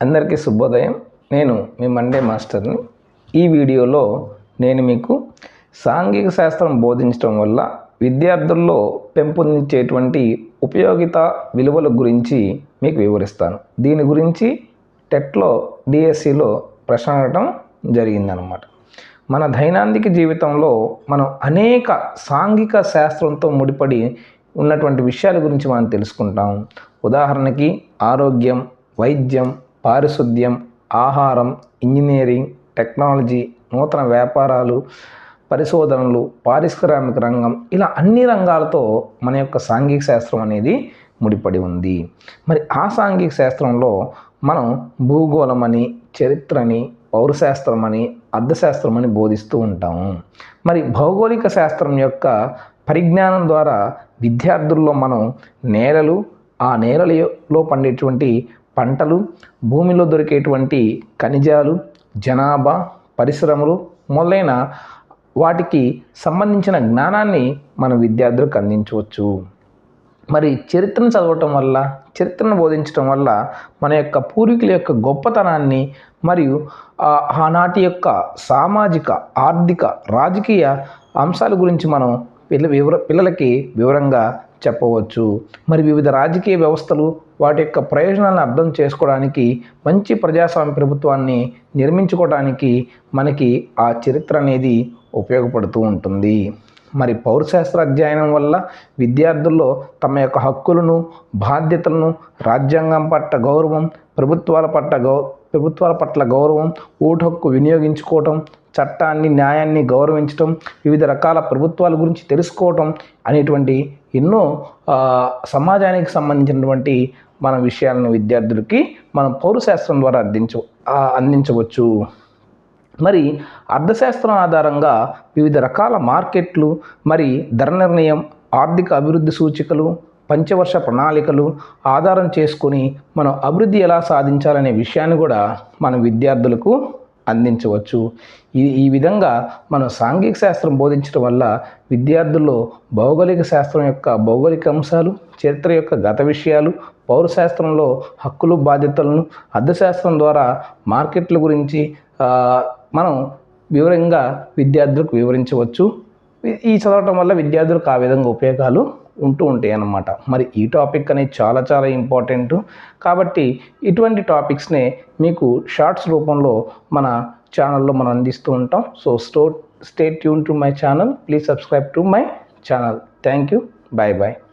అందరికీ శుభోదయం. నేను మీ మండే మాస్టర్ని. ఈ వీడియోలో నేను మీకు సాంఘిక శాస్త్రం బోధించడం వల్ల విద్యార్థుల్లో పెంపొందించేటువంటి ఉపయోగిత విలువల గురించి మీకు వివరిస్తాను. దీని గురించి టెట్లో డిఎస్సిలో ప్రశ్న అడగటం జరిగిందనమాట మన దైనందిక జీవితంలో మనం అనేక సాంఘిక శాస్త్రంతో ముడిపడి ఉన్నటువంటి విషయాల గురించి మనం తెలుసుకుంటాం. ఉదాహరణకి ఆరోగ్యం వైద్యం పారిశుద్ధ్యం ఆహారం ఇంజనీరింగ్ టెక్నాలజీ నూతన వ్యాపారాలు పరిశోధనలు పారిశ్రామిక రంగం ఇలా అన్ని రంగాలతో మన యొక్క సాంఘిక శాస్త్రం అనేది ముడిపడి ఉంది. మరి ఆ సాంఘిక శాస్త్రంలో మనం భూగోళమని చరిత్రని పౌరశాస్త్రం అని అర్థశాస్త్రం అని బోధిస్తూ ఉంటాము మరి భౌగోళిక శాస్త్రం యొక్క పరిజ్ఞానం ద్వారా విద్యార్థుల్లో మనం నేలలు ఆ నేలలో పండేటువంటి పంటలు భూమిలో దొరికేటువంటి ఖనిజాలు జనాభా పరిశ్రమలు మొదలైన వాటికి సంబంధించిన జ్ఞానాన్ని మన విద్యార్థులకు అందించవచ్చు. మరి చరిత్రను చదవటం వల్ల చరిత్రను బోధించడం వల్ల మన యొక్క పూర్వీకుల యొక్క గొప్పతనాన్ని మరియు ఆ ఆనాటి యొక్క సామాజిక ఆర్థిక రాజకీయ అంశాల గురించి మనం పిల్ల వివర పిల్లలకి వివరంగా చెప్పవచ్చు. మరి వివిధ రాజకీయ వ్యవస్థలు వాటి యొక్క ప్రయోజనాలను అర్థం చేసుకోవడానికి మంచి ప్రజాస్వామ్య ప్రభుత్వాన్ని నిర్మించుకోవడానికి మనకి ఆ చరిత్ర అనేది ఉపయోగపడుతూ ఉంటుంది. మరి పౌరశాస్త్ర అధ్యయనం వల్ల విద్యార్థుల్లో తమ యొక్క హక్కులను బాధ్యతలను రాజ్యాంగం పట్ల గౌరవం ప్రభుత్వాల పట్ల గౌ ప్రభుత్వాల పట్ల గౌరవం ఓటు హక్కు వినియోగించుకోవటం చట్టాన్ని న్యాయాన్ని గౌరవించటం వివిధ రకాల ప్రభుత్వాల గురించి తెలుసుకోవటం అనేటువంటి ఎన్నో సమాజానికి సంబంధించినటువంటి మన విషయాలను విద్యార్థులకి మనం పౌరశాస్త్రం ద్వారా అందించ అందించవచ్చు. మరి అర్థశాస్త్రం ఆధారంగా వివిధ రకాల మార్కెట్లు మరి ధర నిర్ణయం ఆర్థిక అభివృద్ధి సూచికలు పంచవర్ష ప్రణాళికలు ఆధారం చేసుకొని మనం అభివృద్ధి ఎలా సాధించాలనే విషయాన్ని కూడా మన విద్యార్థులకు అందించవచ్చు. ఈ ఈ విధంగా మనం సాంఘిక శాస్త్రం బోధించడం వల్ల విద్యార్థుల్లో భౌగోళిక శాస్త్రం యొక్క భౌగోళిక అంశాలు చరిత్ర యొక్క గత విషయాలు పౌరశాస్త్రంలో హక్కులు బాధ్యతలను అర్థశాస్త్రం ద్వారా మార్కెట్ల గురించి మనం వివరంగా విద్యార్థులకు వివరించవచ్చు. ఈ చదవటం వల్ల విద్యార్థులకు ఆ విధంగా ఉపయోగాలు ఉంటూ ఉంటాయి అన్నమాట. మరి ఈ టాపిక్ అనేది చాలా చాలా ఇంపార్టెంట్ కాబట్టి ఇటువంటి టాపిక్స్నే మీకు షార్ట్స్ రూపంలో మన ఛానల్లో మనం అందిస్తూ ఉంటాం. సో స్టో stay tune to my channel please subscribe to my channel thank you bye bye